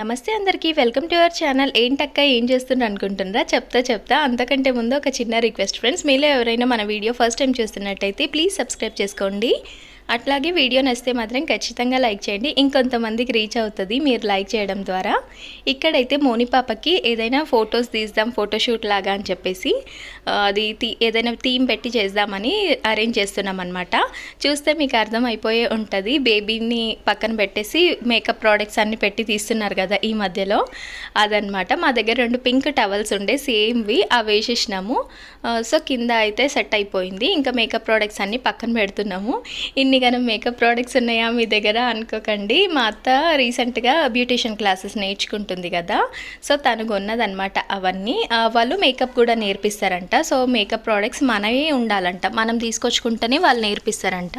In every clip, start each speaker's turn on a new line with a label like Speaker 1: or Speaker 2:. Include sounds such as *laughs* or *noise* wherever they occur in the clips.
Speaker 1: నమస్తే అందరికీ welcome to our channel. ఏంటక్క ఏం చేస్తున్నారు అనుకుంటున్నారా? చెప్తా చెప్తా. అంతకంటే ముందు ఒక చిన్న రిక్వెస్ట్ ఫ్రెండ్స్ మీలో ఎవరైనా మన వీడియో ఫస్ట్ టైం చూస్తున్నట్టయితే ప్లీజ్ సబ్స్క్రైబ్ చేసుకోండి. అట్లాగే వీడియో నచ్చితే మాత్రం ఖచ్చితంగా లైక్ చేయండి. ఇంకొంతమందికి రీచ్ అవుతుంది. మీరు లైక్ చేయడం ద్వారా. ఇక్కడైతే మోని పాపకి ఏదైనా ఫొటోస్ తీద్దాం ఫోటోషూట్ లాగా అని చెప్పేసి అది ఏదైనా థీమ్ పెట్టి చేద్దామని అరేంజ్ చేస్తున్నాం అనమాట చూస్తే మీకు అర్థం అయిపోయే ఉంటుంది. బేబీని పక్కన పెట్టేసి మేకప్ ప్రోడక్ట్స్ అన్ని పెట్టి తీస్తున్నారు కదా ఈ మధ్యలో. అదనమాట మా దగ్గర రెండు పింక్ టవల్స్ ఉండే సేమ్వి అవి వేసేసినాము. సో కింద అయితే సెట్ అయిపోయింది. ఇంకా మేకప్ ప్రోడక్ట్స్ అన్ని పక్కన పెడుతున్నాము. ఇన్ని గనం మేకప్ ప్రోడక్ట్స్ ఉన్నాయా మీ దగ్గర అనుకోకండి. మా అత్త రీసెంట్గా బ్యూటిషియన్ క్లాసెస్ నేర్చుకుంటుంది కదా. సో తను కొన్నదనమాట అవన్నీ. వాళ్ళు మేకప్ కూడా నేర్పిస్తారంట. సో మేకప్ ప్రోడక్ట్స్ మనవి ఉండాలంట. మనం తీసుకొచ్చుకుంటేనే వాళ్ళు నేర్పిస్తారంట.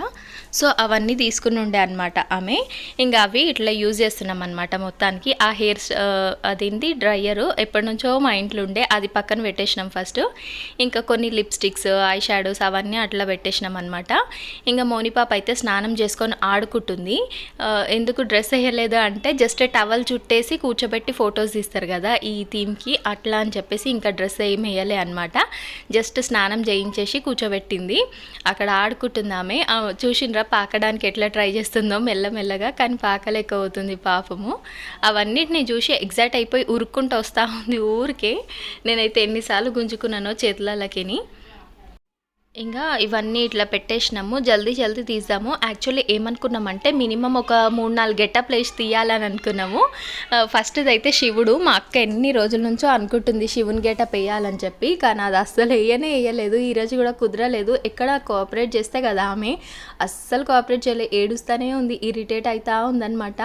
Speaker 1: సో అవన్నీ తీసుకుని ఉండే అనమాట ఆమె. ఇంకా అవి ఇట్లా యూజ్ చేస్తున్నాం అనమాట మొత్తానికి. ఆ హెయిర్ అదేంటి డ్రయరు ఎప్పటి నుంచో మా ఇంట్లో ఉండే. అది పక్కన పెట్టేసినాం ఫస్ట్ ఇంకా కొన్ని లిప్స్టిక్స్ ఐ షాడోస్ అవన్నీ అట్లా పెట్టేసినాం అనమాట ఇంకా మోనిపాప్ అయితే అయితే స్నానం చేసుకొని ఆడుకుంటుంది. ఎందుకు డ్రెస్ వేయలేదు అంటే జస్ట్ టవల్ చుట్టేసి కూర్చోబెట్టి ఫొటోస్ తీస్తారు కదా ఈ థీమ్కి అట్లా అని చెప్పేసి ఇంకా డ్రెస్ ఏం వేయలే అనమాట జస్ట్ స్నానం చేయించేసి కూర్చోబెట్టింది. అక్కడ ఆడుకుంటుంది ఆమె. చూసిండ్రా పాకడానికి ఎట్లా ట్రై చేస్తుందో మెల్లమెల్లగా కానీ పాకలేకపోతుంది పాపము. అవన్నిటిని చూసి ఎగ్జాక్ట్ అయిపోయి ఉరుక్కుంటూ వస్తూ ఉంది ఊరికే. నేనైతే ఎన్నిసార్లు గుంజుకున్నానో చేతులకిని ఇంకా ఇవన్నీ ఇట్లా పెట్టేసినాము. జల్దీ జల్దీ తీద్దాము. యాక్చువల్లీ ఏమనుకున్నామంటే మినిమం ఒక మూడు నాలుగు గెటప్ లేచి తీయాలని అనుకున్నాము. ఫస్ట్ది అయితే శివుడు మా అక్క ఎన్ని రోజుల నుంచో అనుకుంటుంది శివుని గెటప్ వేయాలని చెప్పి. కానీ అది అస్సలు వేయనే వేయలేదు. ఈరోజు కూడా కుదరలేదు. ఎక్కడ కోఆపరేట్ చేస్తే కదా ఆమె. అస్సలు కోఆపరేట్ చేయలేదు ఏడుస్తూనే ఉంది. ఇరిటేట్ అవుతా ఉందనమాట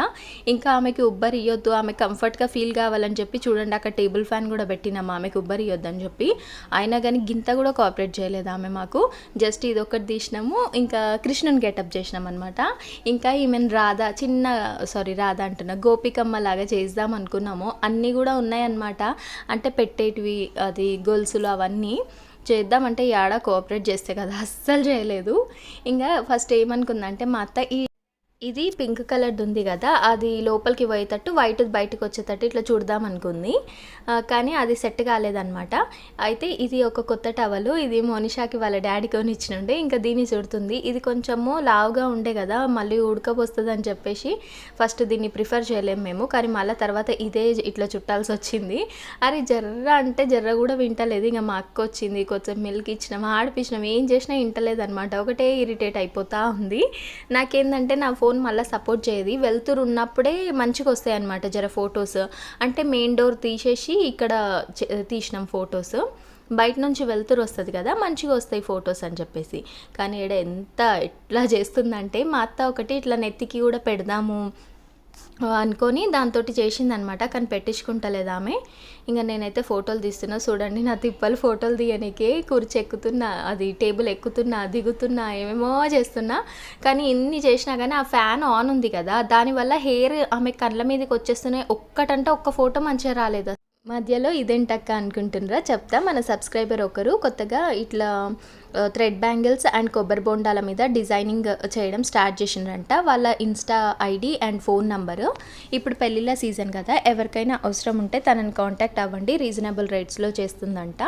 Speaker 1: ఇంకా ఆమెకి ఉబ్బరి ఇవ్వద్దు ఆమె కంఫర్ట్గా ఫీల్ కావాలని చెప్పి చూడండి అక్కడ టేబుల్ ఫ్యాన్ కూడా పెట్టినాము ఆమెకి ఉబ్బరి ఇవ్వద్దు అని చెప్పి. అయినా కానీ గింత కూడా కోఆపరేట్ చేయలేదు ఆమె మాకు. జస్ట్ ఇది ఒకటి తీసినాము. ఇంకా కృష్ణుని గెటప్ చేసినాం అనమాట ఇంకా ఈమెను రాధా చిన్న సారీ రాధా అంటున్నా గోపికమ్మ లాగా చేద్దాం అనుకున్నాము. అన్నీ కూడా ఉన్నాయన్నమాట. అంటే పెట్టేటివి అది గొలుసులు అవన్నీ చేద్దామంటే ఈ ఆడ కోఆపరేట్ చేస్తే కదా అస్సలు చేయలేదు. ఇంకా ఫస్ట్ ఏమనుకుందంటే మా అత్త ఈ ఇది పింక్ కలర్ది ఉంది కదా అది లోపలికి పోయేటట్టు వైట్ బయటకు వచ్చేటట్టు ఇట్లా చూడదాం అనుకుంది. కానీ అది సెట్ కాలేదన్నమాట. అయితే ఇది ఒక కొత్త టవలు ఇది మోనిషాకి వాళ్ళ డాడీ కొని ఇచ్చినుండే ఇంకా దీన్ని చుడుతుంది. ఇది కొంచెము లావుగా ఉండే కదా మళ్ళీ ఉడకపోస్తుంది అని చెప్పేసి ఫస్ట్ దీన్ని ప్రిఫర్ చేయలేము మేము. కానీ మళ్ళీ తర్వాత ఇదే ఇట్లా చుట్టాల్సి వచ్చింది. అరే జర్ర అంటే జర్ర కూడా వింటలేదు. ఇంకా మా అక్క వచ్చింది కొంచెం మిల్క్ ఇచ్చినాం ఆడిపించినాం ఏం చేసినా వింటలేదు అనమాట ఒకటే ఇరిటేట్ అయిపోతూ ఉంది. నాకేందంటే నా ఫోన్ మళ్ళీ సపోర్ట్ చేయదు. వెళ్తురు ఉన్నప్పుడే మంచిగా వస్తాయి అనమాట జర ఫొటోస్ అంటే మెయిన్ డోర్ తీసేసి ఇక్కడ చే- తీసినాం ఫొటోస్ బయట నుంచి వెళ్తురు వస్తుంది కదా మంచిగా వస్తాయి ఫొటోస్ అని చెప్పేసి. కానీ ఈడ ఎంత ఎట్లా చేస్తుందంటే మా అత్త ఒకటి ఇట్లా నెత్తికి కూడా పెడదాము అనుకొని దాంతో చేసిందనమాట కానీ పెట్టించుకుంటలేదు ఆమె. ఇంకా నేనైతే ఫోటోలు తీస్తున్నా చూడండి నా తిప్పలు ఫోటోలు తీయనీకే కుర్చీ ఎక్కుతున్నా అది టేబుల్ ఎక్కుతున్నా దిగుతున్నా ఏమేమో చేస్తున్నా. కానీ ఇన్ని చేసినా కానీ ఆ ఫ్యాన్ ఆన్ ఉంది కదా దానివల్ల హెయిర్ ఆమె కళ్ళ మీదకి వచ్చేస్తున్నాయి ఒక్కటంటే ఒక్క ఫోటో మంచిగా రాలేదు మధ్యలో ఇదేంటక్క అనుకుంటున్నారా? చెప్తా. మన సబ్స్క్రైబర్ ఒకరు కొత్తగా ఇట్లా థ్రెడ్ బ్యాంగిల్స్ అండ్ కొబ్బరి బొండాల మీద డిజైనింగ్ చేయడం స్టార్ట్ చేసిండ్రంట. వాళ్ళ insta ID and phone number. ఇప్పుడు పెళ్ళిళ్ళ సీజన్ కదా. ఎవరికైనా అవసరం ఉంటే తనని కాంటాక్ట్ అవ్వండి. రీజనబుల్ రేట్స్లో చేస్తుందంట.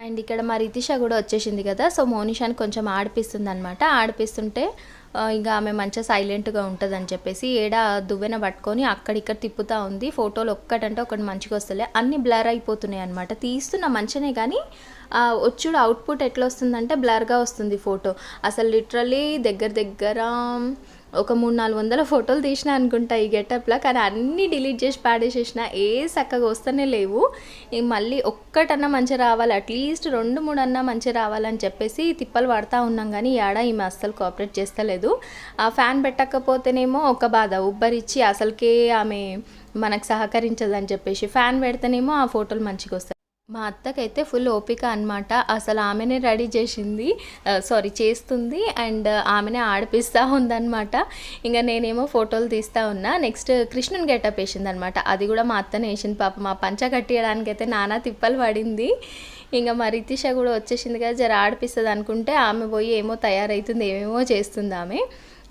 Speaker 1: అండ్ ఇక్కడ మా రితిష కూడా వచ్చేసింది కదా. సో మోనిషాని కొంచెం ఆడిపిస్తుంది అనమాట ఆడిపిస్తుంటే ఇంకా ఆమె మంచిగా సైలెంట్గా ఉంటుంది అని చెప్పేసి ఏడ దువ్వెన పట్టుకొని అక్కడిక్కడ తిప్పుతూ ఉంది. ఫోటోలు ఒక్కటంటే ఒకటి మంచిగా వస్తలే. అన్ని బ్లర్ అయిపోతున్నాయి అనమాట తీస్తున్న మంచిగానే కానీ వచ్చుడు అవుట్పుట్ ఎట్లా వస్తుందంటే బ్లర్గా వస్తుంది ఫోటో. అసలు లిటరలీ దగ్గర దగ్గర ఒక మూడు నాలుగు వందల ఫోటోలు తీసిన అనుకుంటా ఈ గెటప్లో కానీ అన్నీ డిలీట్ చేసి పాడేసేసిన ఏ చక్కగా వస్తూనే లేవు. మళ్ళీ ఒక్కటన్నా మంచిగా రావాలి అట్లీస్ట్ రెండు మూడు అన్నా మంచిగా రావాలని చెప్పేసి తిప్పలు పడతా ఉన్నాం కానీ ఈ ఈమె అస్సలు కోఆపరేట్ చేస్తలేదు. ఆ ఫ్యాన్ పెట్టకపోతేనేమో ఒక బాధ ఉబ్బరిచ్చి అసలుకే ఆమె మనకు సహకరించదని చెప్పేసి ఫ్యాన్ పెడితేనేమో ఆ ఫోటోలు మంచిగా వస్తాయి. మా అత్తకైతే ఫుల్ ఓపిక అనమాట అసలు ఆమెనే రెడీ చేసింది. సారీ చేస్తుంది అండ్ ఆమెనే ఆడిపిస్తూ ఉందనమాట ఇంకా నేనేమో ఫోటోలు తీస్తూ ఉన్నా. నెక్స్ట్ కృష్ణుని గెటప్ వేసింది అనమాట అది కూడా మా అత్తనే వేసింది. పాప మా పంచ కట్టియడానికి అయితే నానా తిప్పలు పడింది. ఇంకా మా రితిష కూడా వచ్చేసింది కదా జర ఆడిపిస్తుంది అనుకుంటే ఆమె పోయి ఏమో తయారవుతుంది ఏమేమో చేస్తుంది ఆమె.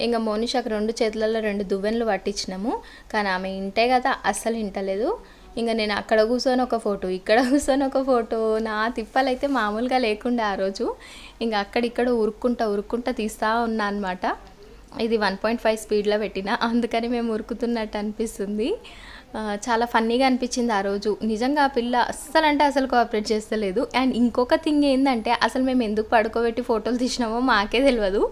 Speaker 1: ఇంకా మోనిషాకు రెండు చేతులలో రెండు దువ్వెనలు పట్టించినాము. కానీ ఆమె ఇంటే కదా అస్సలు ఇంటలేదు. ఇంకా నేను అక్కడ కూర్చొని ఒక ఫోటో ఇక్కడ *laughs* కూర్చొని ఒక ఫోటో నా తిప్పలైతే మామూలుగా లేకుండా ఆ రోజు ఇంకా అక్కడిక్కడ ఉరుక్కుంటా ఉరుక్కుంటా తీస్తూ ఉన్నా అనమాట ఇది వన్ పాయింట్ ఫైవ్ స్పీడ్లో పెట్టిన అందుకని మేము ఉరుకుతున్నట్టు అనిపిస్తుంది. చాలా ఫన్నీగా అనిపించింది ఆ రోజు. నిజంగా ఆ పిల్ల అస్సలు అంటే అసలు కోఆపరేట్ చేస్తలేదు. అండ్ ఇంకొక థింగ్ ఏంటంటే అసలు మేము ఎందుకు పడుకోబెట్టి ఫోటోలు తీసినామో మాకే తెలియదు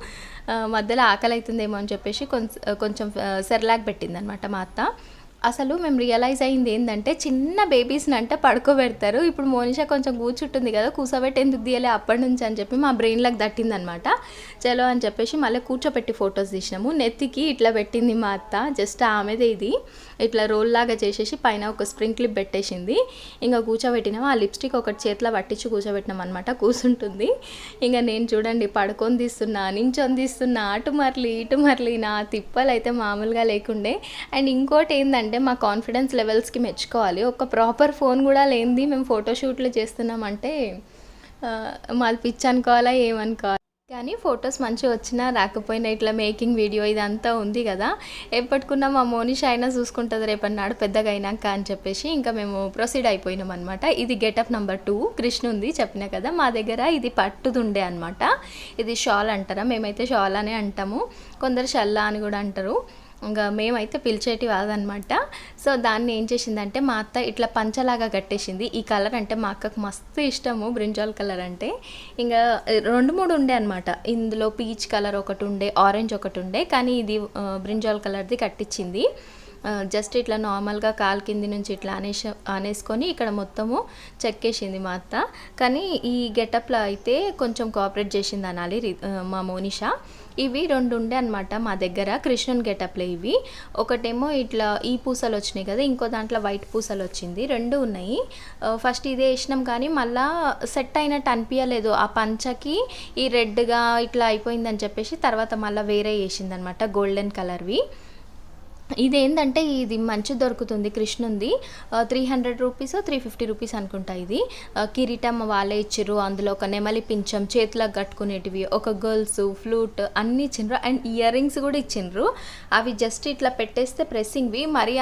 Speaker 1: మధ్యలో ఆకలి అవుతుందేమో అని చెప్పేసి కొంచెం కొంచెం సెర్లాక్ పెట్టింది అనమాట మా అత్త. అసలు మేము రియలైజ్ అయింది ఏంటంటే చిన్న బేబీస్ని అంటే పడుకోబెడతారు. ఇప్పుడు మోనిషా కొంచెం కూర్చుంటుంది కదా కూర్చోబెట్టి ఎందుకు తీయలే అప్పటి నుంచి అని చెప్పి మా బ్రెయిన్లోకి దట్టిందనమాట. చలో అని చెప్పేసి మళ్ళీ కూర్చోబెట్టి ఫొటోస్ తీసినాము. నెత్తికి ఇట్లా పెట్టింది మా అత్త జస్ట్ ఆమెదే ఇది. ఇట్లా రోల్ లాగా చేసేసి పైన ఒక స్ప్రింగ్ క్లిప్ పెట్టేసింది. ఇంకా కూర్చోబెట్టినాము ఆ లిప్స్టిక్ ఒకటి చేతిలో పట్టించి కూర్చోబెట్టినాం అనమాట కూర్చుంటుంది ఇంకా నేను చూడండి పడుకొని తీస్తున్నా నించొని తీస్తున్నా అటు మరలి ఇటు మరలి నా తిప్పలు అయితే మామూలుగా లేకుండే. అండ్ ఇంకోటి ఏంటంటే అంటే మా కాన్ఫిడెన్స్ లెవెల్స్కి మెచ్చుకోవాలి. ఒక ప్రాపర్ ఫోన్ కూడా లేనిది మేము ఫోటోషూట్లు చేస్తున్నామంటే మాది పిచ్ అనుకోవాలా ఏమనుకోవాలి? కానీ ఫొటోస్ మంచిగా వచ్చినా రాకపోయినా ఇట్లా మేకింగ్ వీడియో ఇదంతా ఉంది కదా. ఎప్పటికున్నా మా మోనిష అయినా చూసుకుంటుంది రేపన్నాడు పెద్దగా అయినాక అని చెప్పేసి ఇంకా మేము ప్రొసీడ్ అయిపోయినాం అనమాట ఇది గెటప్ నెంబర్ టూ కృష్ణ ఉంది చెప్పిన కదా. మా దగ్గర ఇది పట్టుదుండే అనమాట ఇది షాల్ అంటారా? మేమైతే షాల్ అనే అంటాము. కొందరు షల్లా అని కూడా అంటారు. ఇంకా మేమైతే పిలిచేటి కాదనమాట. సో దాన్ని ఏం చేసిందంటే మా అత్త ఇట్లా పంచలాగా కట్టేసింది. ఈ కలర్ అంటే మా అక్కకు మస్తు ఇష్టము బ్రింజాల్ కలర్ అంటే. ఇంకా రెండు మూడు ఉండే అనమాట. ఇందులో పీచ్ కలర్ ఒకటి ఉండే ఆరెంజ్ ఒకటి ఉండే. కానీ ఇది బ్రింజాల్ కలర్ది కట్టించింది. జస్ట్ ఇట్లా నార్మల్గా కాలు కింది నుంచి ఇట్లా అనేసి అనేసుకొని ఇక్కడ మొత్తము చెక్కేసింది మా అత్త. కానీ ఈ గెటప్లో అయితే కొంచెం కోఆపరేట్ చేసింది అనాలి మా మోనిష. ఇవి రెండు ఉండే అనమాట మా దగ్గర కృష్ణుని గెటప్లో ఇవి. ఒకటేమో ఇట్లా ఈ పూసలు వచ్చినాయి కదా ఇంకో దాంట్లో వైట్ పూసలు వచ్చింది రెండు ఉన్నాయి. ఫస్ట్ ఇదే వేసినాం కానీ మళ్ళా సెట్ అయినట్టు అనిపించలేదు ఆ పంచకి ఈ రెడ్గా ఇట్లా అయిపోయిందని చెప్పేసి తర్వాత మళ్ళీ వేరే వేసింది అనమాట గోల్డెన్ కలర్వి. ఇదేంటంటే ఇది మంచి దొరుకుతుంది కృష్ణుంది. Three hundred rupees three fifty rupees అనుకుంటా ఇది. కిరీటం వాళ్ళే ఇచ్చిర్రు అందులో ఒక నెమలి పించం చేతిలో కట్టుకునేటివి ఒక గర్ల్స్ ఫ్లూట్ అన్నీ ఇచ్చిండ్రు అండ్ ఇయర్ రింగ్స్ కూడా ఇచ్చిండ్రు అవి జస్ట్ ఇట్లా పెట్టేస్తే ప్రెస్సింగ్వి మరీ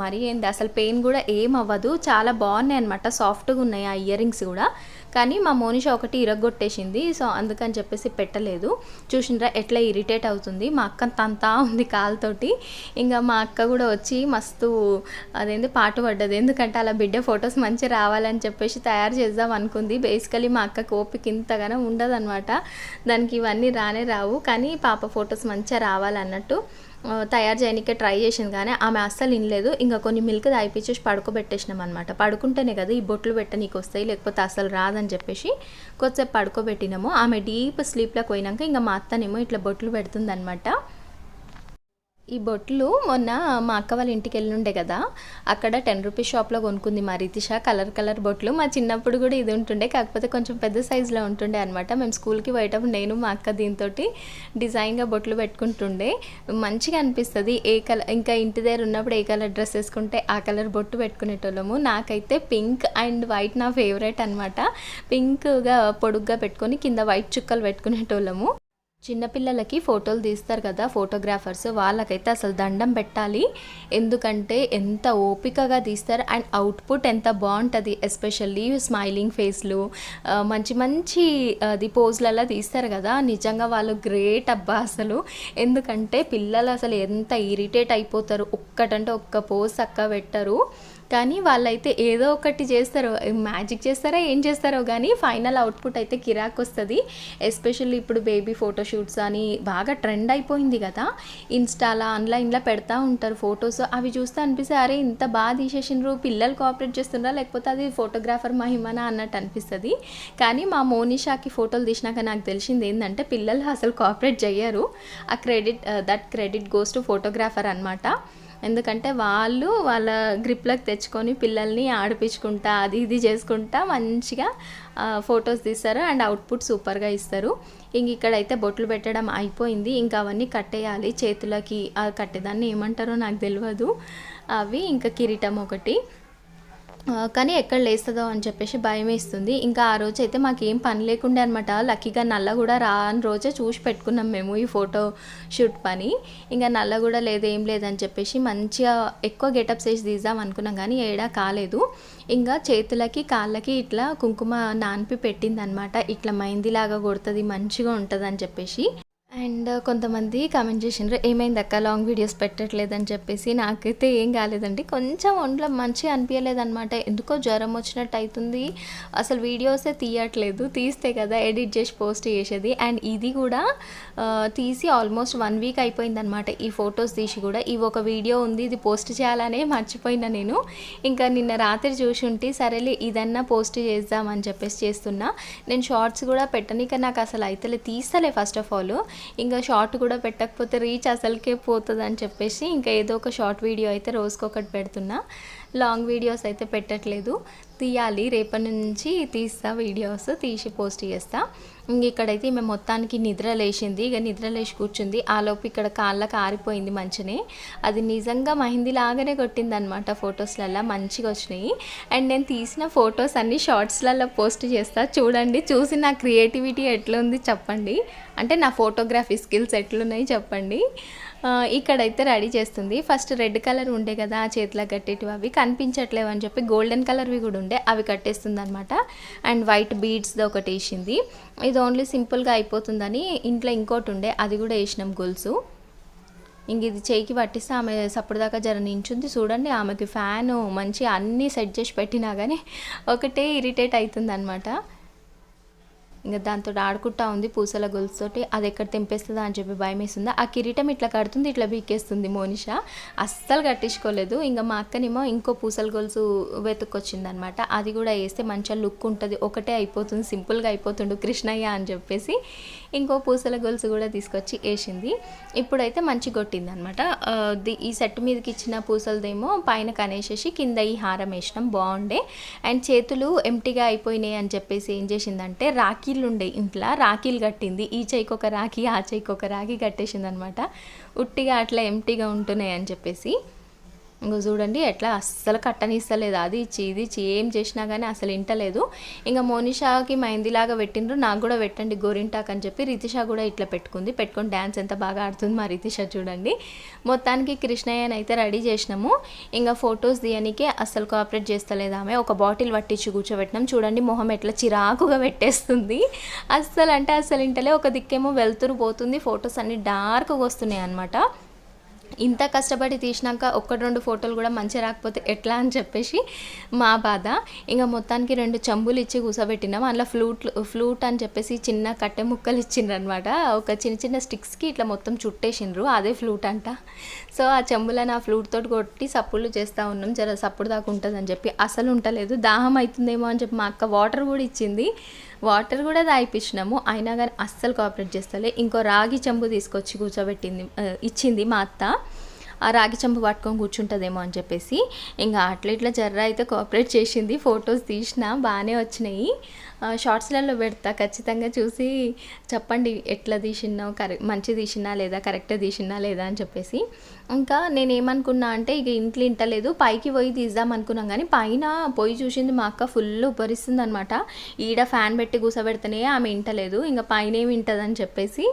Speaker 1: మరి మరీ ఏంది అసలు పెయిన్ కూడా ఏం అవ్వదు చాలా బాగున్నాయి అనమాట సాఫ్ట్గా ఉన్నాయి ఆ ఇయర్ రింగ్స్ కూడా. కానీ మా మోనిష ఒకటి ఇరగొట్టేసింది సో అందుకని చెప్పేసి పెట్టలేదు. చూసిండ్రా ఎట్లా ఇరిటేట్ అవుతుంది మా అక్క తంతా ఉంది కాలుతోటి. ఇంకా మా అక్క కూడా వచ్చి మస్తు అదేంది పాట పడ్డది ఎందుకంటే అలా బిడ్డ ఫొటోస్ మంచి రావాలని చెప్పేసి తయారు చేద్దాం అనుకుంది. బేసికలీ మా అక్కకి ఓపిక ఇంతగానో ఉండదన్నమాట. దానికి ఇవన్నీ రానే రావు కానీ పాప ఫొటోస్ మంచిగా రావాలన్నట్టు తయారు చేయడానికి ట్రై చేసింది కానీ ఆమె అస్సలు వినలేదు. ఇంకా కొన్ని మిల్క్ తాగిపించేసి పడుకోబెట్టేసినాం అనమాట పడుకుంటేనే కదా ఈ బొట్లు పెట్టనీకి వస్తాయి లేకపోతే అసలు రాదని చెప్పేసి కొద్దిసేపు పడుకోబెట్టినాము. ఆమె డీప్ స్లీప్లోకి పోయినాక ఇంకా మా అత్తనేమో ఇట్లా బొట్లు పెడుతుంది ఈ బొట్లు మొన్న మా అక్క వాళ్ళ ఇంటికి వెళ్ళి ఉండే కదా. అక్కడ టెన్ రూపీస్ షాప్లో కొనుక్కుంది మా రితిష. కలర్ కలర్ బొట్లు. మా చిన్నప్పుడు కూడా ఇది ఉంటుండే. కాకపోతే కొంచెం పెద్ద సైజులో ఉంటుండే అనమాట మేము స్కూల్కి పోయేటప్పుడు నేను మా అక్క దీంతో డిజైన్గా బొట్లు పెట్టుకుంటుండే. మంచిగా అనిపిస్తుంది. ఏ కలర్ ఇంకా ఇంటి దగ్గర ఉన్నప్పుడు ఏ కలర్ డ్రెస్ వేసుకుంటే ఆ కలర్ బొట్టు పెట్టుకునేటోళ్ళము. నాకైతే పింక్ అండ్ వైట్ నా ఫేవరెట్ అనమాట పింక్గా పొడుగ్గా పెట్టుకొని కింద వైట్ చుక్కలు పెట్టుకునేటోళ్ళము. చిన్నపిల్లలకి ఫోటోలు తీస్తారు కదా ఫోటోగ్రాఫర్స్ వాళ్ళకైతే అసలు దండం పెట్టాలి. ఎందుకంటే ఎంత ఓపికగా తీస్తారు అండ్ అవుట్పుట్ ఎంత బాగుంటుంది ఎస్పెషల్లీ స్మైలింగ్ ఫేస్లు మంచి మంచి అది పోజ్లలో తీస్తారు కదా. నిజంగా వాళ్ళు గ్రేట్ అబ్బా అసలు. ఎందుకంటే పిల్లలు అసలు ఎంత ఇరిటేట్ అయిపోతారు. ఒక్కటంటే ఒక్క పోజ్ చక్క పెట్టరు. కానీ వాళ్ళైతే ఏదో ఒకటి చేస్తారో మ్యాజిక్ చేస్తారా ఏం చేస్తారో కానీ ఫైనల్ అవుట్పుట్ అయితే కిరాక్ వస్తుంది. ఎస్పెషల్లీ ఇప్పుడు బేబీ ఫోటోషూట్స్ అని బాగా ట్రెండ్ అయిపోయింది కదా. ఇన్స్టాలా ఆన్లైన్లో పెడతా ఉంటారు ఫొటోస్. అవి చూస్తే అనిపిస్తే అరే ఇంత బాగా తీసేసిండ్రు పిల్లలు కోఆపరేట్ చేస్తున్నారా లేకపోతే అది ఫోటోగ్రాఫర్ మహిమనా అన్నట్టు అనిపిస్తుంది. కానీ మా మోనిషాకి ఫోటోలు తీసినాక నాకు తెలిసింది ఏంటంటే పిల్లలు అసలు కోఆపరేట్ చేయరు ఆ credit that credit goes to photographer అనమాట ఎందుకంటే వాళ్ళు వాళ్ళ గ్రిప్లకు తెచ్చుకొని పిల్లల్ని ఆడిపించుకుంటా అది ఇది చేసుకుంటా మంచిగా ఫొటోస్ తీస్తారు అండ్ అవుట్పుట్ సూపర్గా ఇస్తారు. ఇంక ఇక్కడైతే బొట్లు పెట్టడం అయిపోయింది. ఇంకా అవన్నీ కట్టేయాలి. చేతులకి ఆ కట్టేదాన్ని ఏమంటారో నాకు తెలియదు అవి ఇంకా కిరీటం ఒకటి. కానీ ఎక్కడ లేస్తుందో అని చెప్పేసి భయం వేస్తుంది ఇంకా ఆ రోజు అయితే మాకు ఏం పని లేకుండే అనమాట లక్కీగా నల్ల కూడా రాని రోజే చూసి పెట్టుకున్నాం మేము ఈ ఫోటో షూట్ పని. ఇంకా నల్ల కూడా లేదు ఏం లేదని చెప్పేసి మంచిగా ఎక్కువ గెటప్స్ వేసి తీద్దాం అనుకున్నాం కానీ ఏడా కాలేదు. ఇంకా చేతులకి కాళ్ళకి ఇట్లా కుంకుమ నానిపి పెట్టింది అనమాట ఇట్లా మైందిలాగా కొడుతుంది మంచిగా ఉంటుంది అని చెప్పేసి. అండ్ కొంతమంది కామెంట్ చేసిండ్రు ఏమైంది అక్క లాంగ్ వీడియోస్ పెట్టట్లేదని చెప్పేసి నాకైతే ఏం కాలేదండి. కొంచెం ఒంట్లో మంచిగా అనిపించలేదన్నమాట ఎందుకో జ్వరం వచ్చినట్టు అవుతుంది అసలు వీడియోసే తీయట్లేదు. తీస్తే కదా ఎడిట్ చేసి పోస్ట్ చేసేది. అండ్ ఇది కూడా తీసి ఆల్మోస్ట్ వన్ వీక్ అయిపోయిందనమాట ఈ ఫొటోస్ తీసి కూడా. ఇవి ఒక వీడియో ఉంది ఇది పోస్ట్ చేయాలనే మర్చిపోయినా నేను. ఇంకా నిన్న రాత్రి చూసి ఉంటే సరేలే ఇదన్నా పోస్ట్ చేద్దామని చెప్పేసి చేస్తున్నా. నేను షార్ట్స్ కూడా పెట్టనిక నాకు అసలు అయితేలే తీస్తలే ఫస్ట్ ఆఫ్ ఆల్ ఇంకా షార్ట్ కూడా పెట్టకపోతే రీచ్ అసలుకే పోతుంది అని చెప్పేసి ఇంకా ఏదో ఒక షార్ట్ వీడియో అయితే రోజుకొకటి పెడుతున్నా. లాంగ్ వీడియోస్ అయితే పెట్టట్లేదు. తీయాలి. రేపటి నుంచి తీస్తా వీడియోస్ తీసి పోస్ట్ చేస్తా. ఇంక ఇక్కడైతే మేము మొత్తానికి నిద్ర లేచింది. ఇక నిద్ర లేచి కూర్చుంది. ఆలోపు ఇక్కడ కాళ్ళకు ఆరిపోయింది మంచినే. అది నిజంగా మహిందీ లాగానే కొట్టింది అనమాట ఫొటోస్లలో మంచిగా వచ్చినాయి. అండ్ నేను తీసిన ఫొటోస్ అన్ని షార్ట్స్లలో పోస్ట్ చేస్తా. చూడండి చూసి నా క్రియేటివిటీ ఎట్లుంది చెప్పండి. అంటే నా ఫోటోగ్రఫీ స్కిల్స్ ఎట్లున్నాయి చెప్పండి. ఇక్కడైతే రెడీ చేస్తుంది. ఫస్ట్ రెడ్ కలర్ ఉండే కదా ఆ చేతిలో కట్టేటివి అవి. కనిపించట్లేవు అని చెప్పి గోల్డెన్ కలర్వి కూడా ఉండే అవి కట్టేస్తుంది అనమాట అండ్ వైట్ బీడ్స్ది ఒకటి వేసింది. ఇది ఓన్లీ సింపుల్గా అయిపోతుందని ఇంట్లో ఇంకోటి ఉండే అది కూడా వేసినాం గొలుసు. ఇంక ఇది చేయికి పట్టిస్తే ఆమె సప్పుడుదాకా జర నించుంది చూడండి ఆమెకి ఫ్యాను మంచి అన్నీ సెట్ చేసి పెట్టినా కానీ ఒకటే ఇరిటేట్ అవుతుంది అనమాట ఇంకా దాంతో ఆడుకుంటా ఉంది పూసల గొలుసుతోటి. అది ఎక్కడ తెంపేస్తుందా అని చెప్పి భయం వేస్తుందా ఆ కిరీటం ఇట్లా కడుతుంది ఇట్లా బీకేస్తుంది మోనిష. అస్సలు కట్టించుకోలేదు. ఇంకా మా అక్కనేమో ఇంకో పూసల గొలుసు వెతుక్కొచ్చిందనమాట. అది కూడా వేస్తే మంచిగా లుక్ ఉంటుంది. ఒకటే అయిపోతుంది సింపుల్గా అయిపోతుండు కృష్ణయ్య అని చెప్పేసి ఇంకో పూసల గొలుసు కూడా తీసుకొచ్చి వేసింది. ఇప్పుడైతే మంచి కొట్టింది అనమాట ఈ సెట్ మీదకి ఇచ్చిన పూసలదేమో పైన కనేసేసి కింద ఈ హారం వేసినాం. బాగుండే. అండ్ చేతులు ఎంటీగా అయిపోయినాయి అని చెప్పేసి ఏం చేసిందంటే రాఖీ రాఖీలు ఉండే ఇంట్లో రాఖీలు కట్టింది. ఈ చేయికి ఒక రాఖీ ఆ చేయికి ఒక రాఖీ కట్టేసింది అనమాట ఉట్టిగా అట్లా ఎంటీగా ఉంటున్నాయి అని చెప్పేసి. ఇంకో చూడండి ఎట్లా అస్సలు కట్టనిస్తలేదు. అది ఇచ్చి ఇది ఇచ్చి ఏం చేసినా కానీ అసలు ఇంటలేదు. ఇంకా మోనిషాకి మైందిలాగా పెట్టిండ్రు నాకు కూడా పెట్టండి గోరింటాక్ అని చెప్పి రితిష కూడా ఇట్లా పెట్టుకుంది. పెట్టుకొని డ్యాన్స్ ఎంత బాగా ఆడుతుంది మా రితిష చూడండి. మొత్తానికి కృష్ణయ్యని అయితే రెడీ చేసినాము. ఇంకా ఫొటోస్ తీయనికే అస్సలు కోఆపరేట్ చేస్తలేదు ఆమె. ఒక బాటిల్ పట్టించి కూర్చోబెట్టినాం. చూడండి మొహం ఎట్లా చిరాకుగా పెట్టేస్తుంది. అస్సలు అంటే అసలు ఇంటలే. ఒక దిక్కేమో వెళ్తురు పోతుంది. ఫొటోస్ అన్ని డార్క్గా వస్తున్నాయి అనమాట ఇంత కష్టపడి తీసినాక ఒక్కటి రెండు ఫోటోలు కూడా మంచిగా రాకపోతే ఎట్లా అని చెప్పేసి మా బాధ. ఇంకా మొత్తానికి రెండు చెంబులు ఇచ్చి కూసబెట్టినాం. అందులో ఫ్లూట్ ఫ్లూట్ అని చెప్పేసి చిన్న కట్టె ముక్కలు ఇచ్చిండ్రు అనమాట ఒక చిన్న చిన్న స్టిక్స్కి ఇట్లా మొత్తం చుట్టేసిండ్రు. అదే ఫ్లూట్ అంట. సో ఆ చెంబులను ఆ ఫ్లూట్ తోటి కొట్టి సప్పుళ్ళు చేస్తూ ఉన్నాం. జర సప్పుడు దాకా ఉంటుంది అని చెప్పి. అసలు ఉంటలేదు. దాహం అవుతుందేమో అని చెప్పి మా అక్క వాటర్ కూడా ఇచ్చింది. వాటర్ కూడా తాగిపించినాము అయినా కానీ అస్సలు కోఆపరేట్ చేస్తలే. ఇంకో రాగి చెంబు తీసుకొచ్చి కూర్చోబెట్టింది ఇచ్చింది మా అత్త. ఆ రాగి చెంబు పట్టుకొని కూర్చుంటుందేమో అని చెప్పేసి. ఇంకా అట్లా ఇట్లా జర్ర అయితే కోఆపరేట్ చేసింది. ఫొటోస్ తీసిన బాగానే వచ్చినాయి. షార్ట్స్లలో పెడతా. ఖచ్చితంగా చూసి చెప్పండి ఎట్లా తీసినావు కరెక్ట్ మంచి తీసినా లేదా కరెక్ట్గా తీసినా లేదా అని చెప్పేసి. ఇంకా నేను ఏమనుకున్నా అంటే ఇక ఇంట్లో ఇంటలేదు పైకి పోయి తీద్దాం అనుకున్నాం కానీ పైన పోయి చూసింది మా అక్క ఫుల్ ఉపరిస్తుంది అనమాట ఈడ ఫ్యాన్ పెట్టి కూసబెడితేనే ఆమె ఇంటలేదు ఇంకా పైన ఏమి ఇంటదని చెప్పేసి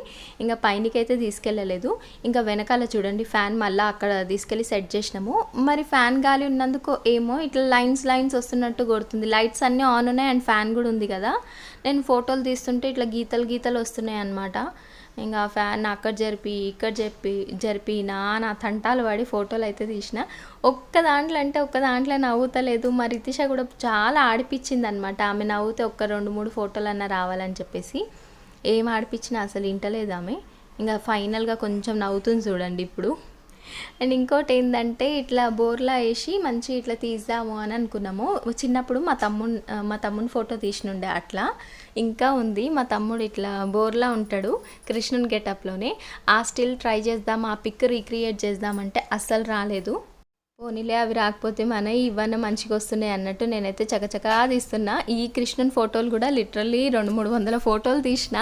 Speaker 1: ఇంకా పైనకైతే తీసుకెళ్ళలేదు. ఇంకా వెనకాల చూడండి ఫ్యాన్ మళ్ళీ అక్కడ తీసుకెళ్ళి సెట్ చేసినాము. మరి ఫ్యాన్ గాలి ఉన్నందుకు ఏమో ఇట్లా లైన్స్ లైన్స్ వస్తున్నట్టు కొడుతుంది. లైట్స్ అన్నీ ఆన్ ఉన్నాయి అండ్ ఫ్యాన్ కూడా ఉంది కదా. కదా. నేను ఫోటోలు తీస్తుంటే ఇట్లా గీతలు గీతలు వస్తున్నాయి అన్నమాట. ఇంకా ఫ్యాన్ అక్కడ జరిపి ఇక్కడ చెప్పి జరిపి నా నా తంటాలు పడి ఫోటోలు అయితే తీసిన. ఒక్క దాంట్లో అంటే ఒక్క దాంట్లో నవ్వుతలేదు. మరి రితిష కూడా చాలా ఆడిపించింది అనమాట ఆమె నవ్వుతే ఒక్క రెండు మూడు ఫోటోలు అన్న రావాలని చెప్పేసి. ఏం ఆడిపించినా అసలు ఇంటలేదు ఆమె. ఇంకా ఫైనల్గా కొంచెం నవ్వుతుంది చూడండి ఇప్పుడు. అండ్ ఇంకోటి ఏంటంటే ఇట్లా బోర్లా వేసి మంచి ఇట్లా తీద్దాము అని అనుకున్నాము. చిన్నప్పుడు మా తమ్ముడు మా తమ్ముని ఫోటో తీసినుండే అట్లా. ఇంకా ఉంది మా తమ్ముడు ఇట్లా బోర్లా ఉంటాడు కృష్ణుని గెటప్లోనే. ఆ స్టిల్ ట్రై చేద్దాం ఆ పిక్ రీక్రియేట్ చేద్దామంటే అస్సలు రాలేదు. పోనీలే అవి రాకపోతే మన ఇవన్నీ మంచిగా వస్తున్నాయి అన్నట్టు నేనైతే చకచకా తీస్తున్నా. ఈ కృష్ణన్ ఫోటోలు కూడా లిటరల్లీ రెండు మూడు వందల ఫోటోలు తీసిన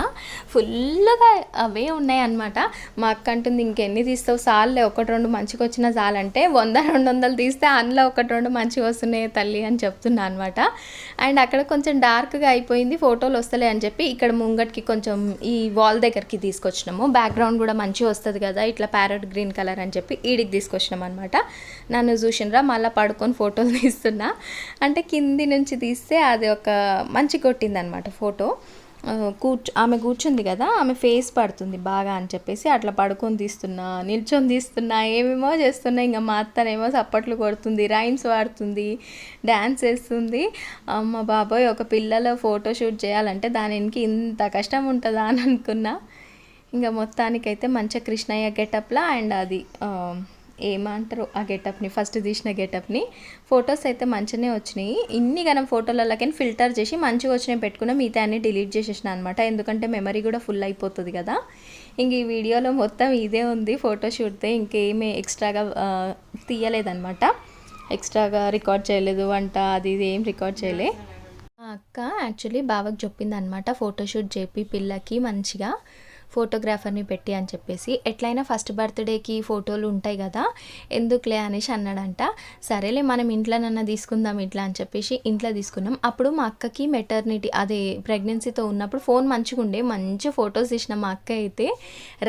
Speaker 1: ఫుల్గా అవే ఉన్నాయి అనమాట మా అక్క అంటుంది ఇంకెన్ని తీస్తావు? సార్లే ఒకటి రెండు మంచిగా వచ్చిన చాలంటే వంద రెండు వందలు తీస్తే అందులో ఒకటి రెండు మంచిగా వస్తున్నాయి తల్లి అని చెప్తున్నా అనమాట అండ్ అక్కడ కొంచెం డార్క్గా అయిపోయింది ఫోటోలు వస్తలే అని చెప్పి ఇక్కడ ముంగటికి కొంచెం ఈ వాల్ దగ్గరికి తీసుకొచ్చినాము. బ్యాక్గ్రౌండ్ కూడా మంచిగా వస్తుంది కదా ఇట్లా ప్యారెట్ గ్రీన్ కలర్ అని చెప్పి ఈడికి తీసుకొచ్చినాం అనమాట నన్ను చూసినరా మళ్ళీ పడుకొని ఫోటోలు తీస్తున్నా. అంటే కింది నుంచి తీస్తే అది ఒక మంచి కొట్టింది అనమాట ఫోటో. కూర్చు ఆమె కూర్చుంది కదా ఆమె ఫేస్ పడుతుంది బాగా అని చెప్పేసి అట్లా పడుకొని తీస్తున్నా నిల్చొని తీస్తున్నా ఏమేమో చేస్తున్నా ఇంకా మా అత్తనేమో చప్పట్లు కొడుతుంది రైమ్స్ వాడుతుంది డ్యాన్స్ వేస్తుంది అమ్మ బాబోయ్ ఒక పిల్లల ఫోటో షూట్ చేయాలంటే దానికి ఇంత కష్టం ఉంటుందా అని అనుకున్నా. ఇంకా మొత్తానికైతే మంచిగా కృష్ణయ్య గెటప్లా అండ్ అది ఏమంటారు ఆ గెటప్ని ఫస్ట్ తీసిన గెటప్ని. ఫొటోస్ అయితే మంచిగానే వచ్చినాయి. ఇన్ని గనం ఫోటోలలోకి ఫిల్టర్ చేసి మంచిగా వచ్చినాయి పెట్టుకున్నాం మిగతా అన్ని డిలీట్ చేసేసిన అనమాట ఎందుకంటే మెమరీ కూడా ఫుల్ అయిపోతుంది కదా. ఇంక ఈ వీడియోలో మొత్తం ఇదే ఉంది. ఫోటోషూట్తే ఇంకేమీ ఎక్స్ట్రాగా తీయలేదనమాట తీయలేదన్నమాట. ఎక్స్ట్రాగా రికార్డ్ చేయలేదు వంట అది ఇది ఏం రికార్డ్ చేయలే. మా అక్క యాక్చువల్లీ బావకి చెప్పింది అనమాట ఫోటోషూట్ చేపి పిల్లకి మంచిగా. ఫోటోగ్రాఫర్ని పెట్టి అని చెప్పేసి ఎట్లయినా ఫస్ట్ బర్త్డేకి ఫోటోలు ఉంటాయి కదా ఎందుకులే అనేసి అన్నాడంట. సరేలే మనం ఇంట్లోనన్నా తీసుకుందాం ఇట్లా అని చెప్పేసి ఇంట్లో తీసుకున్నాం. అప్పుడు మా అక్కకి మెటర్నిటీ అదే ప్రెగ్నెన్సీతో ఉన్నప్పుడు ఫోన్ మంచిగా ఉండే. మంచి ఫొటోస్ తీసిన మా అక్క అయితే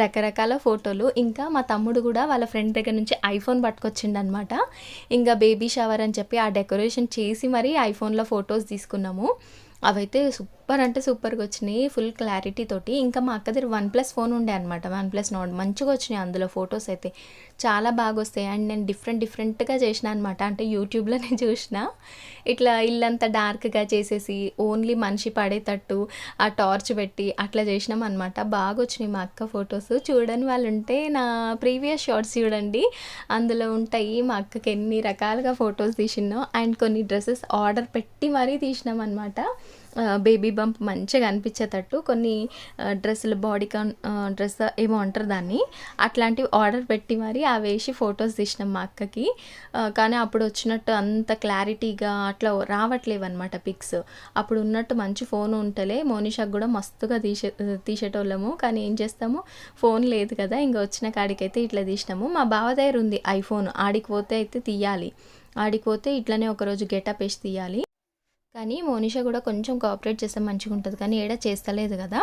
Speaker 1: రకరకాల ఫోటోలు. ఇంకా మా తమ్ముడు కూడా వాళ్ళ ఫ్రెండ్ దగ్గర నుంచి ఐఫోన్ పట్టుకొచ్చిండు అనమాట ఇంకా బేబీ షవర్ అని చెప్పి ఆ డెకరేషన్ చేసి మరీ ఐఫోన్లో ఫొటోస్ తీసుకున్నాము. అవైతే సూపర్ అంటే సూపర్గా వచ్చినాయి ఫుల్ క్లారిటీ తోటి. ఇంకా మా అక్క దగ్గర వన్ ప్లస్ ఫోన్ ఉండే అనమాట వన్ ప్లస్ నోట్ మంచిగా వచ్చినాయి అందులో ఫొటోస్ అయితే. చాలా బాగా వస్తాయి. అండ్ నేను డిఫరెంట్ డిఫరెంట్గా చేసిన అనమాట అంటే యూట్యూబ్లోనే చూసిన. ఇట్లా ఇల్లంతా డార్క్గా చేసేసి ఓన్లీ మనిషి పడేటట్టు ఆ టార్చ్ పెట్టి అట్లా చేసినాం అనమాట బాగా వచ్చినాయి మా అక్క ఫొటోస్. చూడని వాళ్ళు ఉంటే నా ప్రీవియస్ షార్ట్స్ చూడండి. అందులో ఉంటాయి మా అక్కకి ఎన్ని రకాలుగా ఫొటోస్ తీసినాం అండ్ కొన్ని డ్రెస్సెస్ ఆర్డర్ పెట్టి మరీ తీసినాం అనమాట బేబీ బంప్ మంచిగా అనిపించేటట్టు కొన్ని డ్రెస్సులు బాడీ కాన్ డ్రెస్ ఏమో అంటారు దాన్ని. అట్లాంటివి ఆర్డర్ పెట్టి మరి అవి వేసి ఫొటోస్ తీసినాం మా అక్కకి. కానీ అప్పుడు వచ్చినట్టు అంత క్లారిటీగా అట్లా రావట్లేవు అనమాట పిక్స్ అప్పుడు ఉన్నట్టు మంచి ఫోన్ ఉంటలే. మోనిషాకి కూడా మస్తుగా తీసే తీసేటోళ్ళము. కానీ ఏం చేస్తాము? ఫోన్ లేదు కదా. ఇంకా వచ్చిన కాడికైతే ఇట్లా తీసినాము. మా బావ దగ్గర ఉంది ఐఫోన్ ఆడికి పోతే అయితే తీయాలి. ఆడికి పోతే ఇట్లనే ఒకరోజు గెటప్ వేసి తీయాలి. కానీ మోనిషా కూడా కొంచెం కోఆపరేట్ చేస్తే మంచిగా ఉంటుంది. కానీ ఏడా చేస్తలేదు కదా.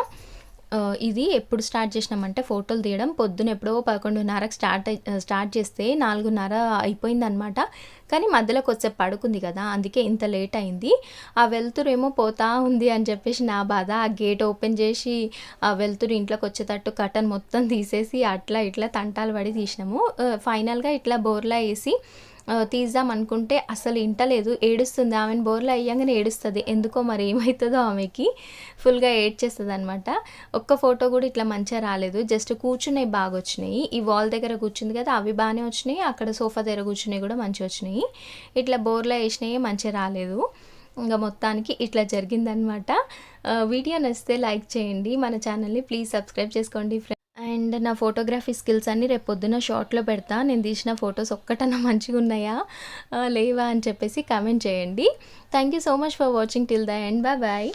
Speaker 1: ఇది ఎప్పుడు స్టార్ట్ చేసినామంటే ఫోటోలు తీయడం. పొద్దున ఎప్పుడో పదకొండున్నరకు స్టార్ట్ అయి- స్టార్ట్ చేస్తే నాలుగున్నర అయిపోయిందనమాట కానీ మధ్యలోకి వచ్చే పడుకుంది కదా. అందుకే ఇంత లేట్ అయింది. ఆ వెళ్తురు ఏమో పోతా ఉంది అని చెప్పేసి నా బాధ. ఆ గేట్ ఓపెన్ చేసి ఆ వెలుతురు ఇంట్లోకి వచ్చేటట్టు కటన్ మొత్తం తీసేసి అట్లా ఇట్లా తంటాలు పడి తీసినాము. ఫైనల్గా ఇట్లా బోర్లా వేసి తీద్దాం అనుకుంటే అసలు ఇంటలేదు ఏడుస్తుంది. ఆమెను బోర్లో అయ్యంగానే ఏడుస్తుంది. ఎందుకో మరి ఏమవుతుందో ఆమెకి ఫుల్గా ఏడ్చేస్తుంది అనమాట ఒక్క ఫోటో కూడా ఇట్లా మంచిగా రాలేదు. జస్ట్ కూర్చున్నాయి బాగా వచ్చినాయి. ఈ వాల్ దగ్గర కూర్చుంది కదా అవి బాగానే వచ్చినాయి. అక్కడ సోఫా దగ్గర కూర్చున్నాయి కూడా మంచిగా వచ్చినాయి. ఇట్లా బోర్లో వేసినాయి మంచిగా రాలేదు. ఇంకా మొత్తానికి ఇట్లా జరిగిందనమాట వీడియో నచ్చితే లైక్ చేయండి. మన ఛానల్ని ప్లీజ్ సబ్స్క్రైబ్ చేసుకోండి ఫ్రెండ్స్ అండ్ నా ఫోటోగ్రఫీ స్కిల్స్ అన్నీ రేపు పొద్దున్న షార్ట్లో పెడతా. నేను తీసిన ఫొటోస్ ఒక్కటన్నా మంచిగా ఉన్నాయా? లేవా అని చెప్పేసి కామెంట్ చేయండి. Thank you so much for watching till the end bye bye